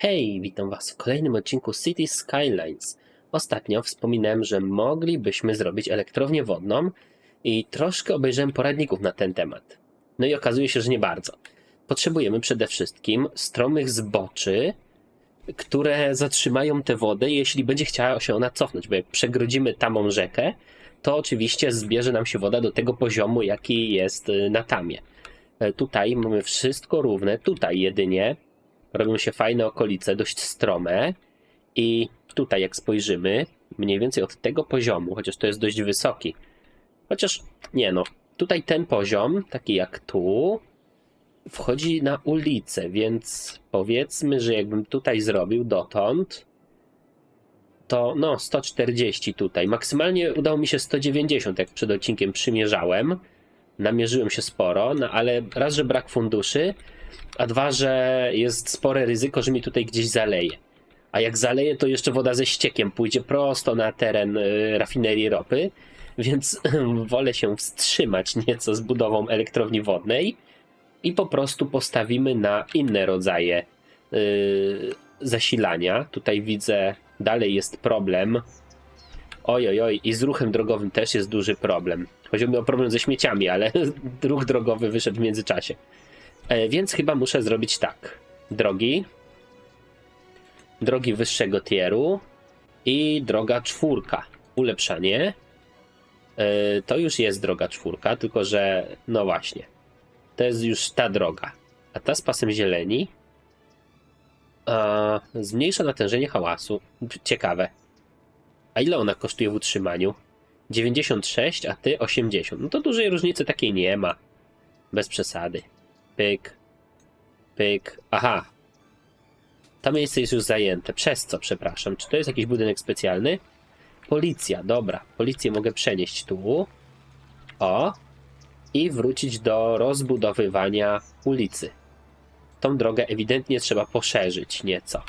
Hej, witam Was w kolejnym odcinku City Skylines. Ostatnio wspominałem, że moglibyśmy zrobić elektrownię wodną i troszkę obejrzałem poradników na ten temat. No i okazuje się, że nie bardzo. Potrzebujemy przede wszystkim stromych zboczy, które zatrzymają tę wodę, jeśli będzie chciała się ona cofnąć, bo jak przegrodzimy tamą rzekę, to oczywiście zbierze nam się woda do tego poziomu, jaki jest y, na tamie. E, Tutaj mamy wszystko równe, tutaj jedynie robią się fajne okolice, dość strome i tutaj jak spojrzymy, mniej więcej od tego poziomu, chociaż to jest dość wysoki, chociaż nie no, tutaj ten poziom, taki jak tu, wchodzi na ulicę, więc powiedzmy, że jakbym tutaj zrobił dotąd, to no 140 tutaj. Maksymalnie udało mi się 190, jak przed odcinkiem przymierzałem. Namierzyłem się sporo, no ale raz, że brak funduszy, a dwa, że jest spore ryzyko, że mi tutaj gdzieś zaleje. A jak zaleje, to jeszcze woda ze ściekiem pójdzie prosto na teren y, rafinerii ropy, więc wolę się wstrzymać nieco z budową elektrowni wodnej i po prostu postawimy na inne rodzaje y, zasilania. Tutaj widzę, dalej jest problem. Oj, oj, oj, i z ruchem drogowym też jest duży problem. Chodziło mi o problem ze śmieciami, ale ruch drogowy wyszedł w międzyczasie. E, więc chyba muszę zrobić tak. Drogi. Drogi wyższego tieru. I droga czwórka. Ulepszanie. E, to już jest droga czwórka, tylko że no właśnie. To jest już ta droga. A ta z pasem zieleni a, zmniejsza natężenie hałasu. Ciekawe. A ile ona kosztuje w utrzymaniu? 96, a ty 80. No to dużej różnicy takiej nie ma. Bez przesady. Pyk. Pyk. Aha. To miejsce jest już zajęte. Przez co, przepraszam? Czy to jest jakiś budynek specjalny? Policja, dobra. Policję mogę przenieść tu. O. I wrócić do rozbudowywania ulicy. Tą drogę ewidentnie trzeba poszerzyć nieco.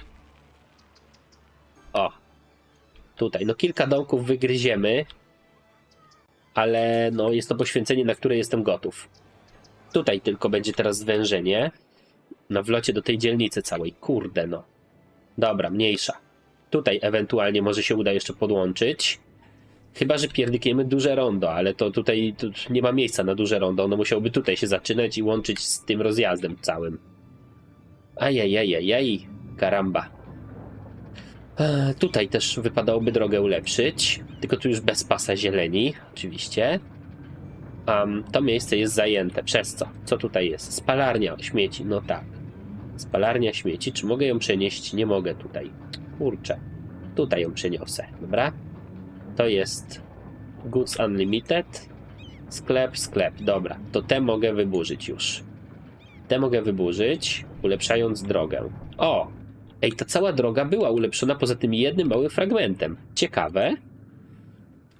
O. Tutaj. No kilka domków wygryziemy. Ale no jest to poświęcenie, na które jestem gotów. Tutaj tylko będzie teraz zwężenie. Na wlocie do tej dzielnicy całej. Kurde no. Dobra, mniejsza. Tutaj ewentualnie może się uda jeszcze podłączyć. Chyba, że pierdykniemy duże rondo, ale to tutaj tu nie ma miejsca na duże rondo. Ono musiałoby tutaj się zaczynać i łączyć z tym rozjazdem całym. Ajajajajaj, karamba. E, tutaj też wypadałoby drogę ulepszyć, tylko tu już bez pasa zieleni, oczywiście. Um, to miejsce jest zajęte. Przez co? Co tutaj jest? Spalarnia śmieci. No tak. Spalarnia śmieci. Czy mogę ją przenieść? Nie mogę tutaj. Kurczę. Tutaj ją przeniosę. Dobra. To jest Goods Unlimited. Sklep, sklep. Dobra. To te mogę wyburzyć już. Te mogę wyburzyć, ulepszając drogę. O! Ej, ta cała droga była ulepszona poza tym jednym małym fragmentem. Ciekawe.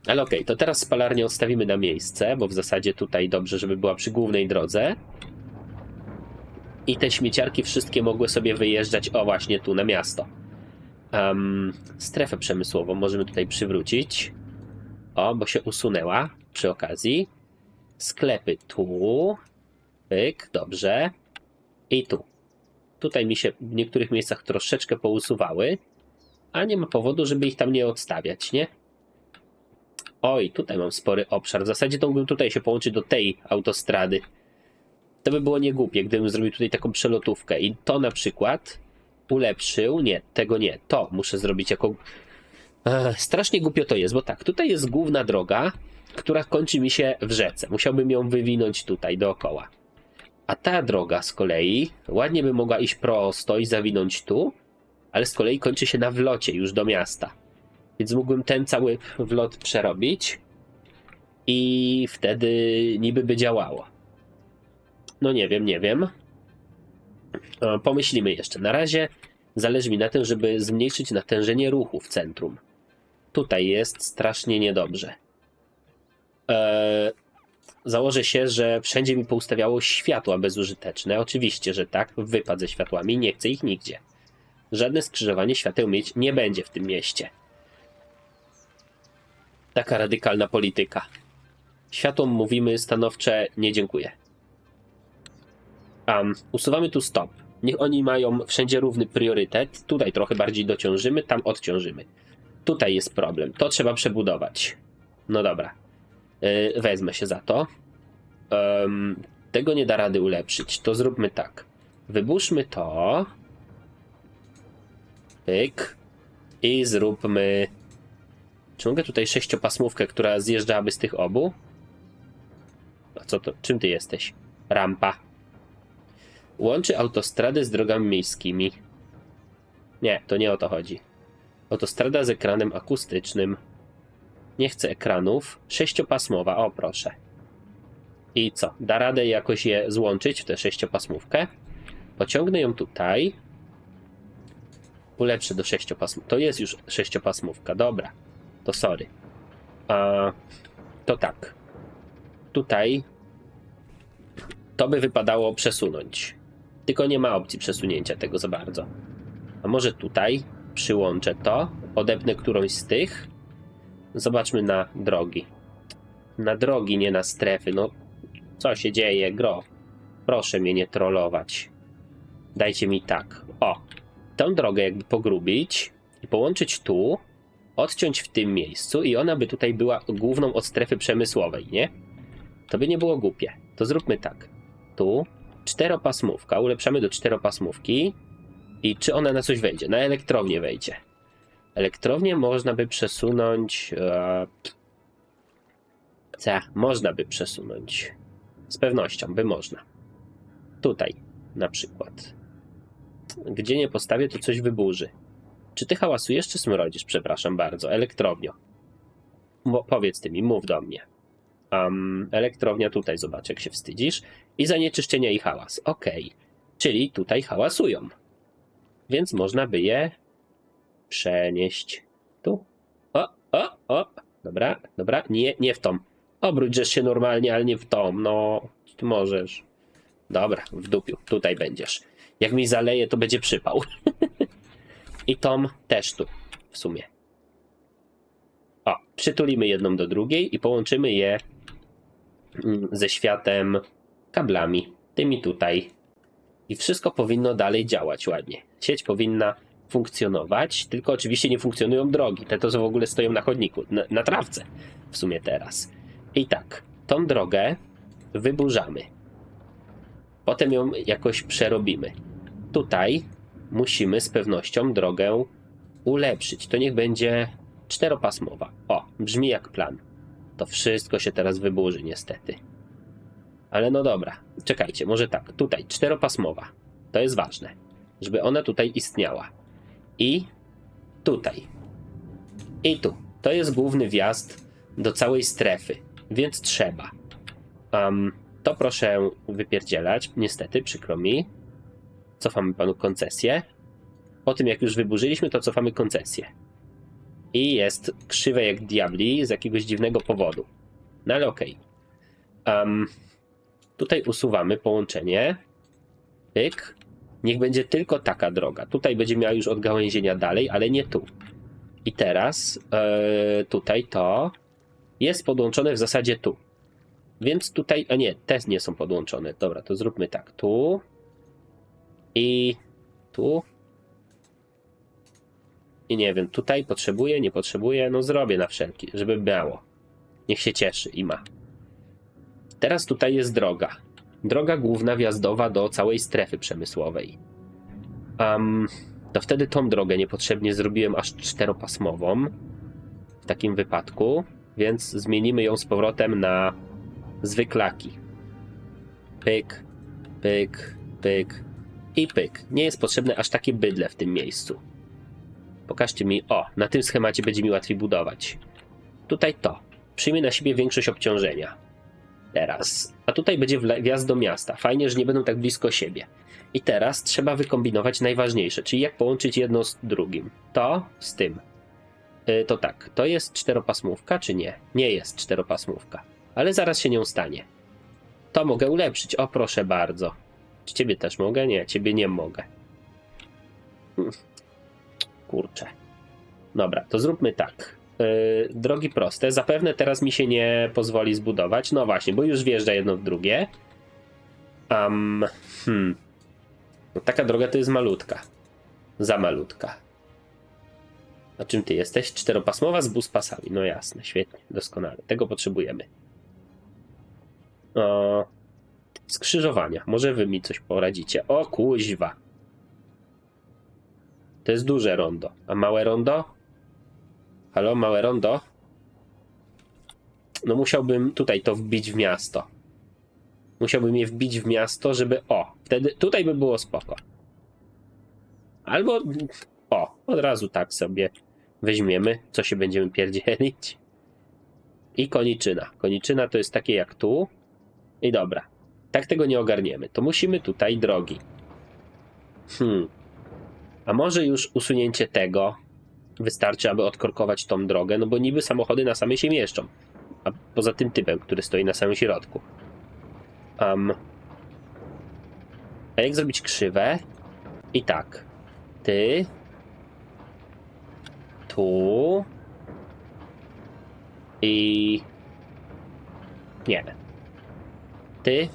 Ale okej, to teraz spalarnię odstawimy na miejsce, bo w zasadzie tutaj dobrze, żeby była przy głównej drodze. I te śmieciarki wszystkie mogły sobie wyjeżdżać, o właśnie tu, na miasto. Um, strefę przemysłową możemy tutaj przywrócić. O, bo się usunęła przy okazji. Sklepy tu. Pyk, dobrze. I tu. Tutaj mi się w niektórych miejscach troszeczkę pousuwały, a nie ma powodu, żeby ich tam nie odstawiać, nie? Oj, tutaj mam spory obszar. W zasadzie to mógłbym tutaj się połączyć do tej autostrady. To by było niegłupie, gdybym zrobił tutaj taką przelotówkę. I to na przykład ulepszył. Nie, tego nie. To muszę zrobić jako. Ech, strasznie głupio to jest, bo tak, tutaj jest główna droga, która kończy mi się w rzece. Musiałbym ją wywinąć tutaj dookoła. A ta droga z kolei ładnie by mogła iść prosto i zawinąć tu, ale z kolei kończy się na wlocie już do miasta. Więc mógłbym ten cały wlot przerobić i wtedy niby by działało. No nie wiem, nie wiem. E, Pomyślimy jeszcze. Na razie zależy mi na tym, żeby zmniejszyć natężenie ruchu w centrum. Tutaj jest strasznie niedobrze. Eee, założę się, że wszędzie mi poustawiało światła bezużyteczne. Oczywiście, że tak. Wypad ze światłami. Nie chcę ich nigdzie. Żadne skrzyżowanie świateł mieć nie będzie w tym mieście. Taka radykalna polityka. Światłom mówimy stanowcze nie dziękuję. Um, usuwamy tu stop. Niech oni mają wszędzie równy priorytet. Tutaj trochę bardziej dociążymy, tam odciążymy. Tutaj jest problem. To trzeba przebudować. No dobra. Yy, wezmę się za to. Tego nie da rady ulepszyć. To zróbmy tak. Wyburzmy to. Pyk. I zróbmy. Czy tutaj sześciopasmówkę, która zjeżdżałaby z tych obu? A co to? Czym ty jesteś? Rampa. Łączy autostradę z drogami miejskimi. Nie, to nie o to chodzi. Autostrada z ekranem akustycznym. Nie chcę ekranów. Sześciopasmowa, o proszę. I co? Da radę jakoś je złączyć w tę sześciopasmówkę? Pociągnę ją tutaj. Ulepszę do sześciopasmówki. To jest już sześciopasmówka, dobra. To sorry. A, to tak. Tutaj to by wypadało przesunąć. Tylko nie ma opcji przesunięcia tego za bardzo. A może tutaj przyłączę to, odepnę którąś z tych. Zobaczmy na drogi. Na drogi, nie na strefy. No, co się dzieje, gro? Proszę mnie nie trollować. Dajcie mi tak. O, tę drogę jakby pogrubić i połączyć tu, odciąć w tym miejscu i ona by tutaj była główną od strefy przemysłowej, nie? To by nie było głupie. To zróbmy tak. Tu czteropasmówka, ulepszamy do czteropasmówki i czy ona na coś wejdzie? Na elektrownię wejdzie. Elektrownię można by przesunąć. E? Można by przesunąć. Z pewnością by można. Tutaj na przykład. Gdzie nie postawię, to coś wyburzy. Czy ty hałasujesz, czy smrodzisz? Przepraszam bardzo. Elektrownio. Mo- powiedz ty mi, mów do mnie. Um, elektrownia tutaj, zobacz, jak się wstydzisz. I zanieczyszczenia i hałas. Okej. Czyli tutaj hałasują. Więc można by je przenieść tu. O, o, o. Dobra, dobra. Nie, nie w tą. Obróćesz się normalnie, ale nie w tą. No, ty możesz. Dobra, w dupiu. Tutaj będziesz. Jak mi zaleje, to będzie przypał. I Tom też tu, w sumie. O, przytulimy jedną do drugiej i połączymy je mm, ze światem kablami. Tymi tutaj. I wszystko powinno dalej działać ładnie. Sieć powinna funkcjonować, tylko oczywiście nie funkcjonują drogi. Te to w ogóle stoją na chodniku, na, na trawce w sumie teraz. I tak, tą drogę wyburzamy. Potem ją jakoś przerobimy. Tutaj musimy z pewnością drogę ulepszyć. To niech będzie czteropasmowa. O, brzmi jak plan. To wszystko się teraz wyburzy, niestety. Ale no dobra, czekajcie, może tak, tutaj czteropasmowa. To jest ważne, żeby ona tutaj istniała. I tutaj. I tu. To jest główny wjazd do całej strefy, więc trzeba. Um, to proszę wypierdzielać, niestety, przykro mi. Cofamy panu koncesję. Po tym, jak już wyburzyliśmy, to cofamy koncesję. I jest krzywe jak diabli z jakiegoś dziwnego powodu. No ale okej. Em, tutaj usuwamy połączenie. Pyk. Niech będzie tylko taka droga. Tutaj będzie miała już odgałęzienia dalej, ale nie tu. I teraz e, tutaj to jest podłączone w zasadzie tu. Więc tutaj, a nie, te nie są podłączone. Dobra, to zróbmy tak. Tu i tu. I nie wiem, tutaj potrzebuję, nie potrzebuję, no zrobię na wszelki, żeby miało. Niech się cieszy i ma. Teraz tutaj jest droga. Droga główna wjazdowa do całej strefy przemysłowej. Um, to wtedy tą drogę niepotrzebnie zrobiłem aż czteropasmową w takim wypadku, więc zmienimy ją z powrotem na zwyklaki. Pyk, pyk, pyk i pyk. Nie jest potrzebne aż takie bydle w tym miejscu. Pokażcie mi, o, na tym schemacie będzie mi łatwiej budować. Tutaj to. Przyjmie na siebie większość obciążenia. Teraz. A tutaj będzie wjazd do miasta. Fajnie, że nie będą tak blisko siebie. I teraz trzeba wykombinować najważniejsze, czyli jak połączyć jedno z drugim. To z tym. Y, to tak, to jest czteropasmówka, czy nie? Nie jest czteropasmówka. Ale zaraz się nią stanie. To mogę ulepszyć. O, proszę bardzo. Czy ciebie też mogę? Nie, ciebie nie mogę. Kurczę. Dobra, to zróbmy tak. Yy, drogi proste. Zapewne teraz mi się nie pozwoli zbudować. No właśnie, bo już wjeżdża jedno w drugie. Um, hmm. No, taka droga to jest malutka. Za malutka. A czym ty jesteś? Czteropasmowa z buspasami. No jasne, świetnie, doskonale. Tego potrzebujemy. O, skrzyżowania. Może wy mi coś poradzicie. O kuźwa. To jest duże rondo. A małe rondo? Halo, małe rondo? No musiałbym tutaj to wbić w miasto. Musiałbym je wbić w miasto, żeby... O, wtedy tutaj by było spoko. Albo... O, od razu tak sobie weźmiemy, co się będziemy pierdzielić. I koniczyna. Koniczyna to jest takie jak tu. I dobra. Tak tego nie ogarniemy. To musimy tutaj drogi. Hmm. A może już usunięcie tego wystarczy, aby odkorkować tą drogę? No bo niby samochody na same się mieszczą. A poza tym typem, który stoi na samym środku. Um, a jak zrobić krzywe? I tak. Ty. Tu. I. Nie. Ty.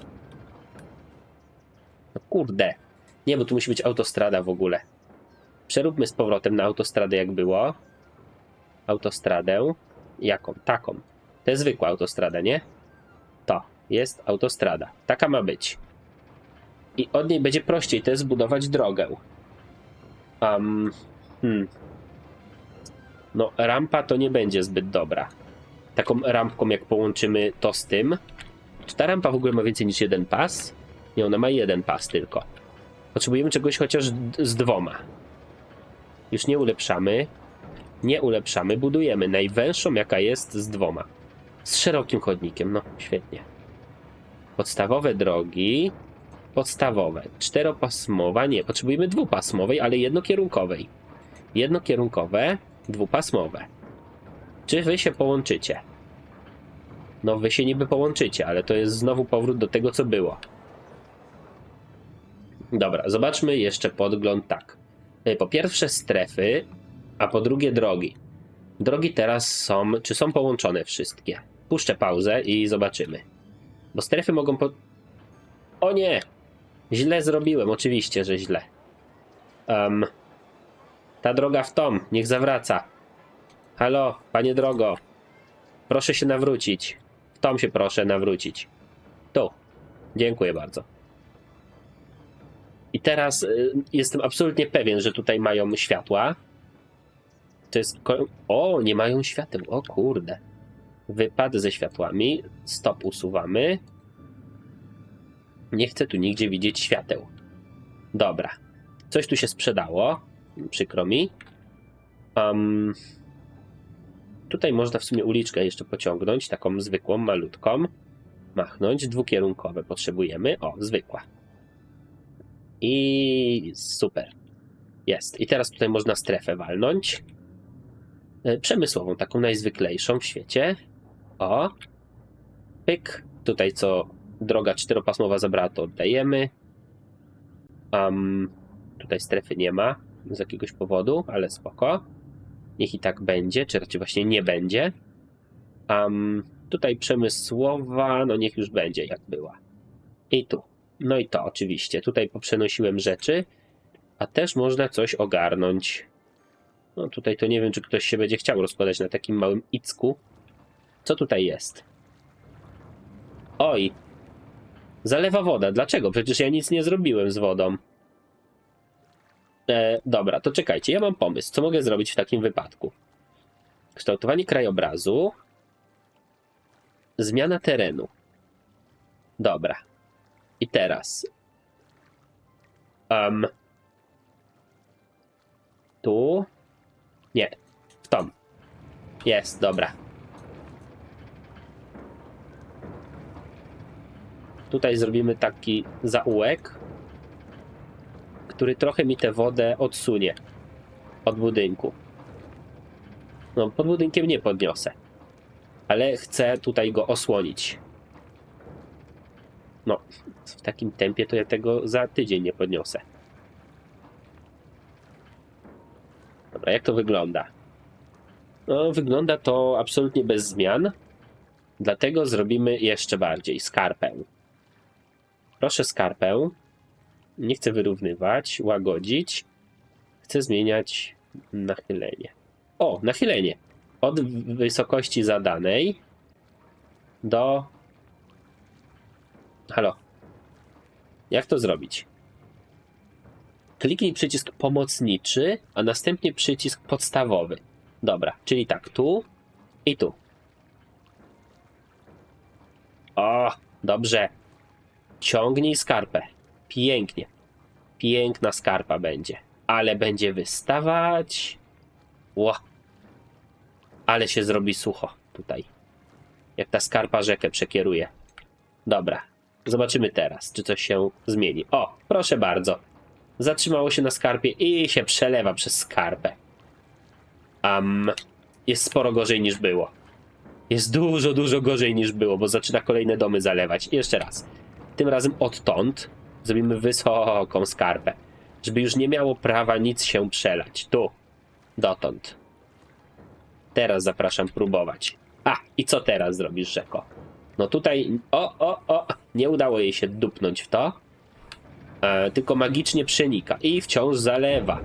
No kurde. Nie, bo tu musi być autostrada w ogóle. Przeróbmy z powrotem na autostradę, jak było. Autostradę. Jaką? Taką. To jest zwykła autostrada, nie? To jest autostrada. Taka ma być. I od niej będzie prościej też zbudować drogę. Um, hmm. No, rampa to nie będzie zbyt dobra. Taką rampką, jak połączymy to z tym. Czy ta rampa w ogóle ma więcej niż jeden pas? Nie, ona ma jeden pas tylko. Potrzebujemy czegoś chociaż z dwoma. Już nie ulepszamy. Nie ulepszamy, budujemy najwęższą, jaka jest z dwoma. Z szerokim chodnikiem, no świetnie. Podstawowe drogi. Podstawowe. Czteropasmowa, nie, potrzebujemy dwupasmowej, ale jednokierunkowej. Jednokierunkowe, dwupasmowe. Czy wy się połączycie? No, wy się niby połączycie, ale to jest znowu powrót do tego, co było. Dobra, zobaczmy jeszcze podgląd tak. Y, Po pierwsze strefy, a po drugie drogi. Drogi teraz są, czy są połączone wszystkie? Puszczę pauzę i zobaczymy. Bo strefy mogą po... O nie! Źle zrobiłem, oczywiście, że źle. Um, ta droga w tom, niech zawraca. Halo, panie drogo. Proszę się nawrócić. W tom się proszę nawrócić. Tu. Dziękuję bardzo. I teraz y, jestem absolutnie pewien, że tutaj mają światła. To jest. O, nie mają świateł. O kurde. Wypad ze światłami. Stop usuwamy. Nie chcę tu nigdzie widzieć świateł. Dobra. Coś tu się sprzedało. Przykro mi. Um, tutaj można w sumie uliczkę jeszcze pociągnąć, taką zwykłą, malutką. Machnąć. Dwukierunkowe potrzebujemy. O, zwykła. I super. Jest. I teraz tutaj można strefę walnąć. E, Przemysłową, taką najzwyklejszą w świecie. O. Pyk. Tutaj co droga czteropasmowa zabrała, to oddajemy. Um, tutaj strefy nie ma z jakiegoś powodu, ale spoko. Niech i tak będzie, czy raczej właśnie nie będzie. Um, tutaj przemysłowa, no niech już będzie jak była. I tu. No i to oczywiście. Tutaj poprzenosiłem rzeczy, a też można coś ogarnąć. No tutaj to nie wiem, czy ktoś się będzie chciał rozkładać na takim małym icku. Co tutaj jest? Oj. Zalewa woda. Dlaczego? Przecież ja nic nie zrobiłem z wodą. E, dobra, to czekajcie, ja mam pomysł. Co mogę zrobić w takim wypadku? Kształtowanie krajobrazu. Zmiana terenu. Dobra. I teraz. Um, tu. Nie. W tom. Jest, dobra. Tutaj zrobimy taki zaułek, który trochę mi tę wodę odsunie od budynku. No, pod budynkiem nie podniosę, ale chcę tutaj go osłonić. No, w takim tempie to ja tego za tydzień nie podniosę. Dobra, jak to wygląda? No, wygląda to absolutnie bez zmian. Dlatego zrobimy jeszcze bardziej skarpę. Proszę skarpę. Nie chcę wyrównywać, łagodzić. Chcę zmieniać nachylenie. O, nachylenie. Od wysokości zadanej do. Halo. Jak to zrobić? Kliknij przycisk pomocniczy, a następnie przycisk podstawowy. Dobra, czyli tak, tu i tu. O, dobrze. Ciągnij skarpę. Pięknie. Piękna skarpa będzie. Ale będzie wystawać. Ło. Ale się zrobi sucho tutaj. Jak ta skarpa rzekę przekieruje. Dobra. Zobaczymy teraz, czy coś się zmieni. O, proszę bardzo. Zatrzymało się na skarpie i się przelewa przez skarpę. Um, jest sporo gorzej niż było. Jest dużo, dużo gorzej niż było, bo zaczyna kolejne domy zalewać. I jeszcze raz. Tym razem odtąd zrobimy wysoką skarpę, żeby już nie miało prawa nic się przelać. Tu, dotąd. Teraz zapraszam próbować. A, i co teraz zrobisz, rzeko? No tutaj, o, o, o, nie udało jej się dupnąć w to, e, tylko magicznie przenika i wciąż zalewa.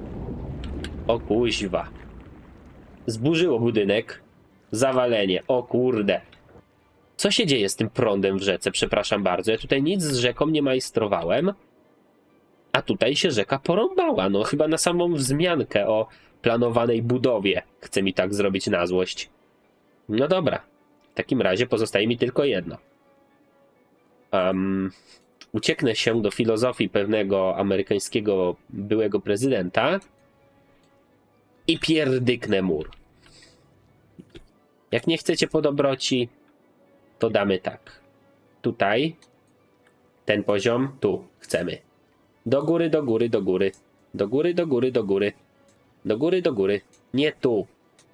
O kuźwa. Zburzyło budynek. Zawalenie. O kurde. Co się dzieje z tym prądem w rzece? Przepraszam bardzo. Ja tutaj nic z rzeką nie majstrowałem. A tutaj się rzeka porąbała. No chyba na samą wzmiankę o planowanej budowie. Chce mi tak zrobić na złość. No dobra. W takim razie pozostaje mi tylko jedno. Um, ucieknę się do filozofii pewnego amerykańskiego byłego prezydenta i pierdyknę mur. Jak nie chcecie po dobroci, to damy tak. Tutaj ten poziom, tu chcemy. Do góry, do góry, do góry. Do góry, do góry, do góry. Do góry, do góry. Nie tu.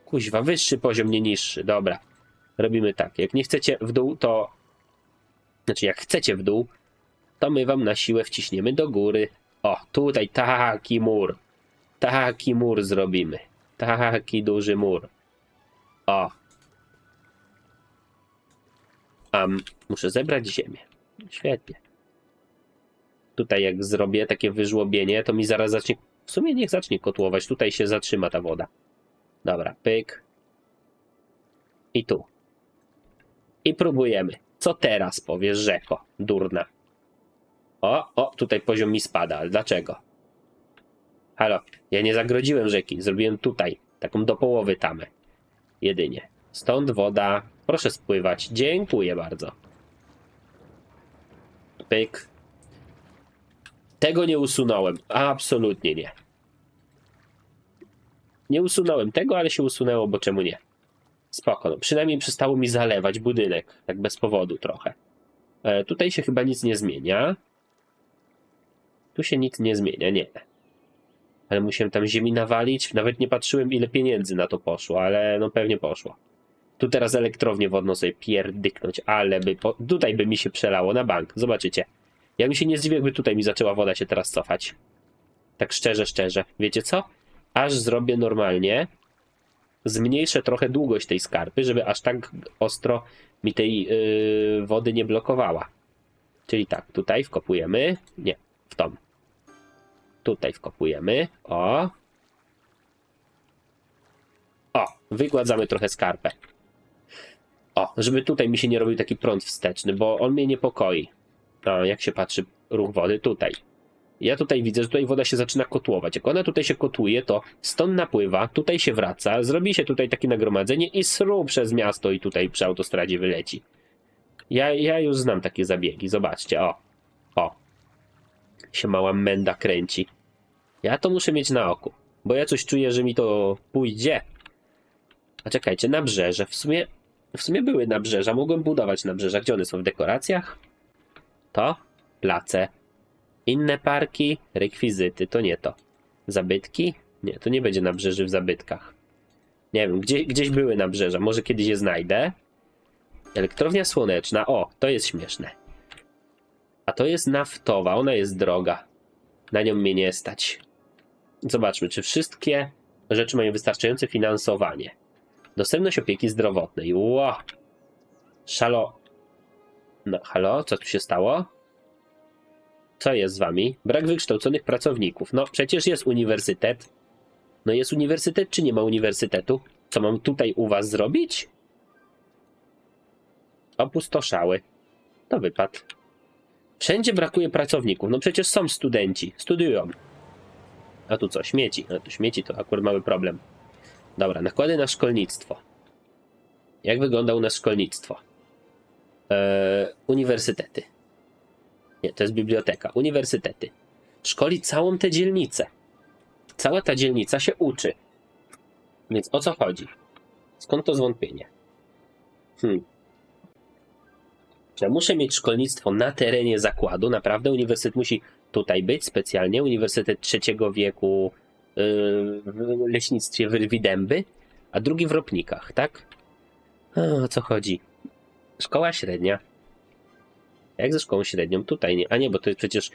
Kuźwa, wyższy poziom, nie niższy. Dobra. Robimy tak. Jak nie chcecie w dół, to... Znaczy, jak chcecie w dół, to my wam na siłę wciśniemy do góry. O, tutaj taki mur. Taki mur zrobimy. Taki duży mur. O. Um, muszę zebrać ziemię. Świetnie. Tutaj jak zrobię takie wyżłobienie, to mi zaraz zacznie... W sumie niech zacznie kotłować. Tutaj się zatrzyma ta woda. Dobra, pyk. I tu. I próbujemy. Co teraz powiesz, rzeko? Durna. O, o, tutaj poziom mi spada, ale dlaczego? Halo, ja nie zagrodziłem rzeki, zrobiłem tutaj, taką do połowy tamę. Jedynie. Stąd woda, proszę spływać, dziękuję bardzo. Pyk. Tego nie usunąłem, absolutnie nie. Nie usunąłem tego, ale się usunęło, bo czemu nie? Spoko, no. przynajmniej przestało mi zalewać budynek, tak bez powodu trochę. E, tutaj się chyba nic nie zmienia. Tu się nic nie zmienia, nie. Ale musiałem tam ziemi nawalić. Nawet nie patrzyłem, ile pieniędzy na to poszło, ale no pewnie poszło. Tu teraz elektrownię wodną sobie pierdyknąć, ale by. Po... Tutaj by mi się przelało na bank. Zobaczycie. Ja mi się nie zdziwię, jakby tutaj mi zaczęła woda się teraz cofać. Tak szczerze, szczerze. Wiecie co? Aż zrobię normalnie. Zmniejszę trochę długość tej skarpy, żeby aż tak ostro mi tej yy, wody nie blokowała. Czyli tak, tutaj wkopujemy. Nie, w tą. Tutaj wkopujemy. O. O, wygładzamy trochę skarpę. O, żeby tutaj mi się nie robił taki prąd wsteczny, bo on mnie niepokoi. O, jak się patrzy ruch wody tutaj. Ja tutaj widzę, że tutaj woda się zaczyna kotłować. Jak ona tutaj się kotłuje, to stąd napływa, tutaj się wraca, zrobi się tutaj takie nagromadzenie i sru przez miasto i tutaj przy autostradzie wyleci. Ja, ja już znam takie zabiegi, zobaczcie, o. O. Się mała menda kręci. Ja to muszę mieć na oku, bo ja coś czuję, że mi to pójdzie. A czekajcie, nabrzeże. W sumie, w sumie były nabrzeża, mogłem budować nabrzeża. Gdzie one są? W dekoracjach? To? Place. Inne parki? Rekwizyty. To nie to. Zabytki? Nie, to nie będzie nabrzeży w zabytkach. Nie wiem, gdzie, gdzieś były nabrzeża. Może kiedyś je znajdę. Elektrownia słoneczna. O, to jest śmieszne. A to jest naftowa. Ona jest droga. Na nią mnie nie stać. Zobaczmy, czy wszystkie rzeczy mają wystarczające finansowanie. Dostępność opieki zdrowotnej. Ło! Szalo. No, halo, co tu się stało? Co jest z wami? Brak wykształconych pracowników. No przecież jest uniwersytet. No jest uniwersytet, czy nie ma uniwersytetu? Co mam tutaj u was zrobić? Opustoszały. To wypad. Wszędzie brakuje pracowników. No przecież są studenci. Studiują. A tu co? Śmieci. A tu śmieci to akurat mały problem. Dobra, nakłady na szkolnictwo. Jak wygląda u nas szkolnictwo? Eee, uniwersytety. Nie, to jest biblioteka. Uniwersytety. Szkoli całą tę dzielnicę. Cała ta dzielnica się uczy. Więc o co chodzi? Skąd to zwątpienie? Hmm. Ja muszę mieć szkolnictwo na terenie zakładu? Naprawdę uniwersytet musi tutaj być specjalnie? Uniwersytet trzeciego wieku yy, w leśnictwie w Widęby, a drugi w Ropnikach, tak? A, o co chodzi? Szkoła średnia. Jak ze szkołą średnią? Tutaj nie. A nie, bo to przecież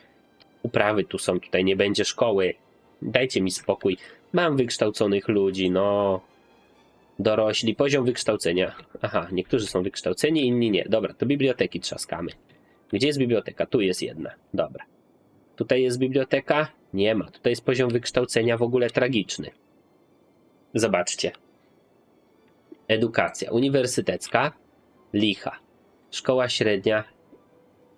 uprawy tu są, tutaj nie będzie szkoły. Dajcie mi spokój. Mam wykształconych ludzi, no. Dorośli, poziom wykształcenia. Aha, niektórzy są wykształceni, inni nie. Dobra, to biblioteki trzaskamy. Gdzie jest biblioteka? Tu jest jedna. Dobra. Tutaj jest biblioteka? Nie ma. Tutaj jest poziom wykształcenia w ogóle tragiczny. Zobaczcie. Edukacja uniwersytecka, licha. Szkoła średnia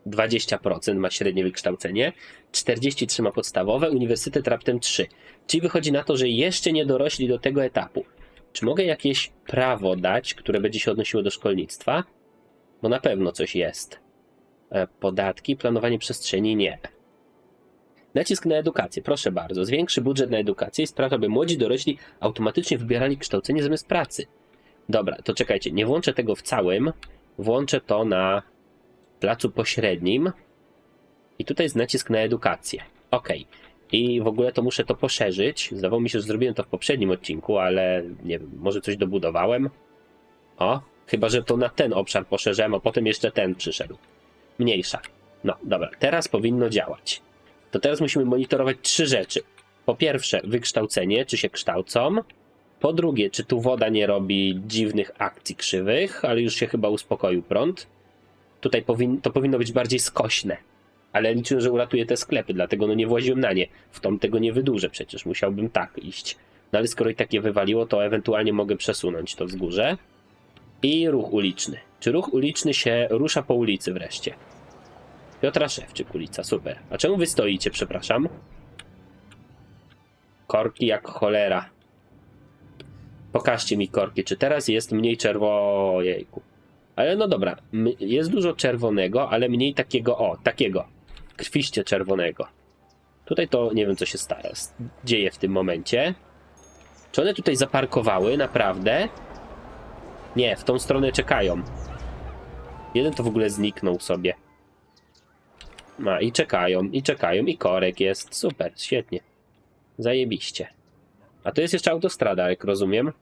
20% ma średnie wykształcenie, 43 ma podstawowe, uniwersytet raptem 3. Czyli wychodzi na to, że jeszcze nie dorośli do tego etapu. Czy mogę jakieś prawo dać, które będzie się odnosiło do szkolnictwa? Bo na pewno coś jest. E, Podatki, planowanie przestrzeni nie. Nacisk na edukację, proszę bardzo. Zwiększy budżet na edukację i sprawia, by młodzi dorośli automatycznie wybierali kształcenie zamiast pracy. Dobra, to czekajcie, nie włączę tego w całym. Włączę to na placu pośrednim. I tutaj jest nacisk na edukację. Ok. I w ogóle to muszę to poszerzyć. Zdawało mi się, że zrobiłem to w poprzednim odcinku, ale nie wiem, może coś dobudowałem. O, chyba że to na ten obszar poszerzyłem, a potem jeszcze ten przyszedł. Mniejsza. No, dobra, teraz powinno działać. To teraz musimy monitorować trzy rzeczy. Po pierwsze, wykształcenie, czy się kształcą. Po drugie, czy tu woda nie robi dziwnych akcji krzywych, ale już się chyba uspokoił prąd. Tutaj powin to powinno być bardziej skośne. Ale liczę, że uratuje te sklepy, dlatego no nie właziłem na nie. W tom tego nie wydłużę przecież, musiałbym tak iść. No ale skoro i tak je wywaliło, to ewentualnie mogę przesunąć to wzgórze. I ruch uliczny. Czy ruch uliczny się rusza po ulicy wreszcie? Piotra Szewczyk ulica, super. A czemu wy stoicie, przepraszam? Korki jak cholera. Pokażcie mi korki, czy teraz jest mniej czerwo... Jejku. Ale no dobra, jest dużo czerwonego, ale mniej takiego, o, takiego. Krwiście czerwonego. Tutaj to nie wiem, co się stara, dzieje w tym momencie. Czy one tutaj zaparkowały, naprawdę? Nie, w tą stronę czekają. Jeden to w ogóle zniknął sobie. No i czekają, i czekają, i korek jest. Super, świetnie. Zajebiście. A to jest jeszcze autostrada, jak rozumiem.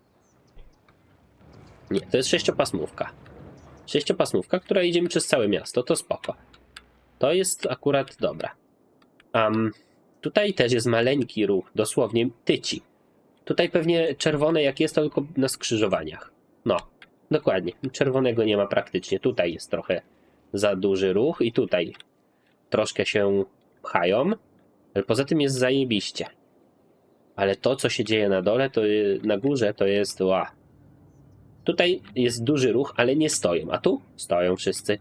Nie, to jest sześciopasmówka. Sześciopasmówka, która idzie mi przez całe miasto, to spoko. To jest akurat dobra. Um, tutaj też jest maleńki ruch, dosłownie tyci. Tutaj pewnie czerwone jak jest, to tylko na skrzyżowaniach. No, dokładnie. Czerwonego nie ma praktycznie. Tutaj jest trochę za duży ruch i tutaj troszkę się pchają, ale poza tym jest zajebiście. Ale to, co się dzieje na dole, to na górze, to jest ła. Tutaj jest duży ruch, ale nie stoją. A tu stoją wszyscy.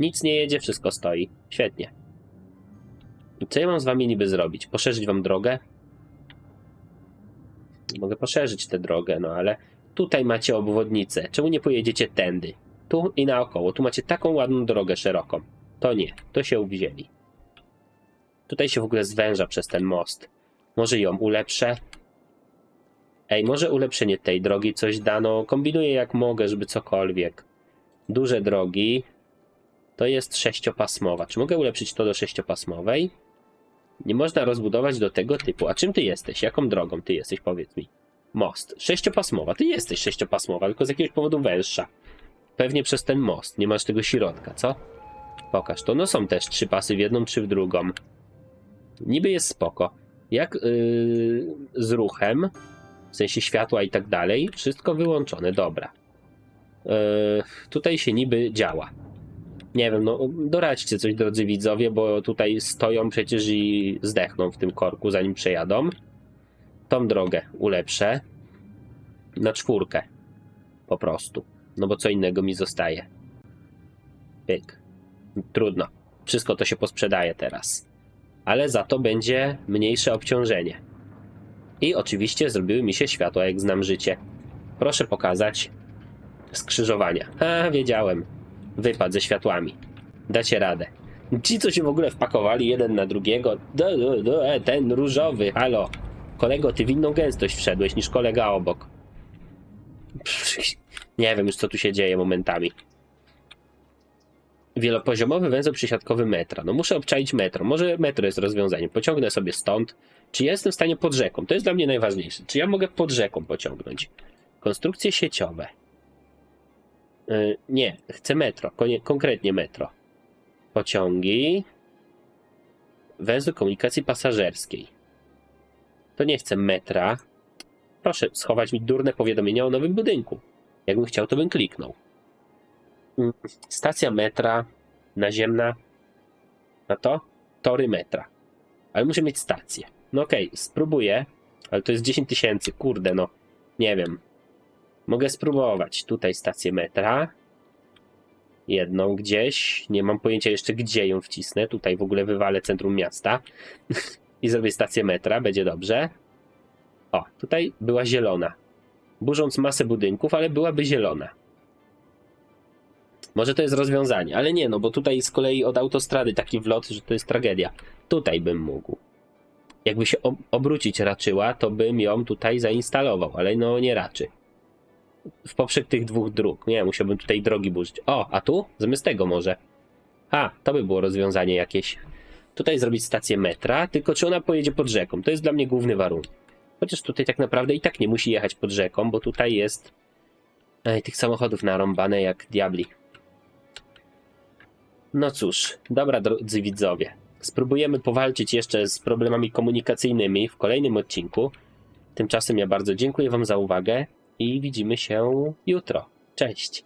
Nic nie jedzie, wszystko stoi. Świetnie. Co ja mam z wami niby zrobić? Poszerzyć wam drogę? Mogę poszerzyć tę drogę, no ale tutaj macie obwodnicę. Czemu nie pojedziecie tędy? Tu i naokoło. Tu macie taką ładną drogę szeroką. To nie, to się uwzięli. Tutaj się w ogóle zwęża przez ten most. Może ją ulepszę? Ej, może ulepszenie tej drogi coś dano. Kombinuję jak mogę, żeby cokolwiek. Duże drogi. To jest sześciopasmowa. Czy mogę ulepszyć to do sześciopasmowej? Nie można rozbudować do tego typu. A czym ty jesteś? Jaką drogą ty jesteś? Powiedz mi. Most. Sześciopasmowa. Ty jesteś sześciopasmowa, tylko z jakiegoś powodu węższa. Pewnie przez ten most. Nie masz tego środka, co? Pokaż to. No są też trzy pasy w jedną czy w drugą. Niby jest spoko. Jak yy, z ruchem, w sensie światła i tak dalej, wszystko wyłączone, dobra. Yy, tutaj się niby działa. Nie wiem, no doradźcie coś, drodzy widzowie, bo tutaj stoją przecież i zdechną w tym korku, zanim przejadą. Tą drogę ulepszę na czwórkę. Po prostu. No bo co innego mi zostaje. Pyk. Trudno. Wszystko to się posprzedaje teraz. Ale za to będzie mniejsze obciążenie. I oczywiście zrobiły mi się światła, jak znam życie. Proszę pokazać skrzyżowania. A, wiedziałem. Wypad ze światłami. Dacie radę. Ci, co się w ogóle wpakowali jeden na drugiego. Do, do, do, e, ten różowy, halo. Kolego, ty w inną gęstość wszedłeś niż kolega obok. Pff, Nie wiem już, co tu się dzieje momentami. Wielopoziomowy węzeł przysiadkowy metra. No muszę obczaić metro. Może metro jest rozwiązaniem. Pociągnę sobie stąd. Czy ja jestem w stanie pod rzeką? To jest dla mnie najważniejsze. Czy ja mogę pod rzeką pociągnąć? Konstrukcje sieciowe. Yy, nie, chcę metro. Konkretnie metro. Pociągi. Węzeł komunikacji pasażerskiej. To nie chcę metra. Proszę schować mi durne powiadomienia o nowym budynku. Jakbym chciał, to bym kliknął. Stacja metra naziemna. Na to? Tory metra. Ale muszę mieć stację. No okej, spróbuję. Ale to jest 10 tysięcy. Kurde, no. Nie wiem. Mogę spróbować. Tutaj stację metra. Jedną gdzieś. Nie mam pojęcia jeszcze, gdzie ją wcisnę. Tutaj w ogóle wywalę centrum miasta. I zrobię stację metra. Będzie dobrze. O, tutaj była zielona. Burząc masę budynków, ale byłaby zielona. Może to jest rozwiązanie, ale nie, no bo tutaj z kolei od autostrady taki wlot, że to jest tragedia. Tutaj bym mógł. Jakby się ob- obrócić raczyła, to bym ją tutaj zainstalował, ale no nie raczy. W poprzek tych dwóch dróg. Nie, musiałbym tutaj drogi burzyć. O, a tu? Zamiast tego może. A, to by było rozwiązanie jakieś. Tutaj zrobić stację metra, tylko czy ona pojedzie pod rzeką? To jest dla mnie główny warunek. Chociaż tutaj tak naprawdę i tak nie musi jechać pod rzeką, bo tutaj jest Ej, tych samochodów narąbane jak diabli. No cóż, dobra drodzy widzowie. Spróbujemy powalczyć jeszcze z problemami komunikacyjnymi w kolejnym odcinku. Tymczasem ja bardzo dziękuję Wam za uwagę i widzimy się jutro. Cześć!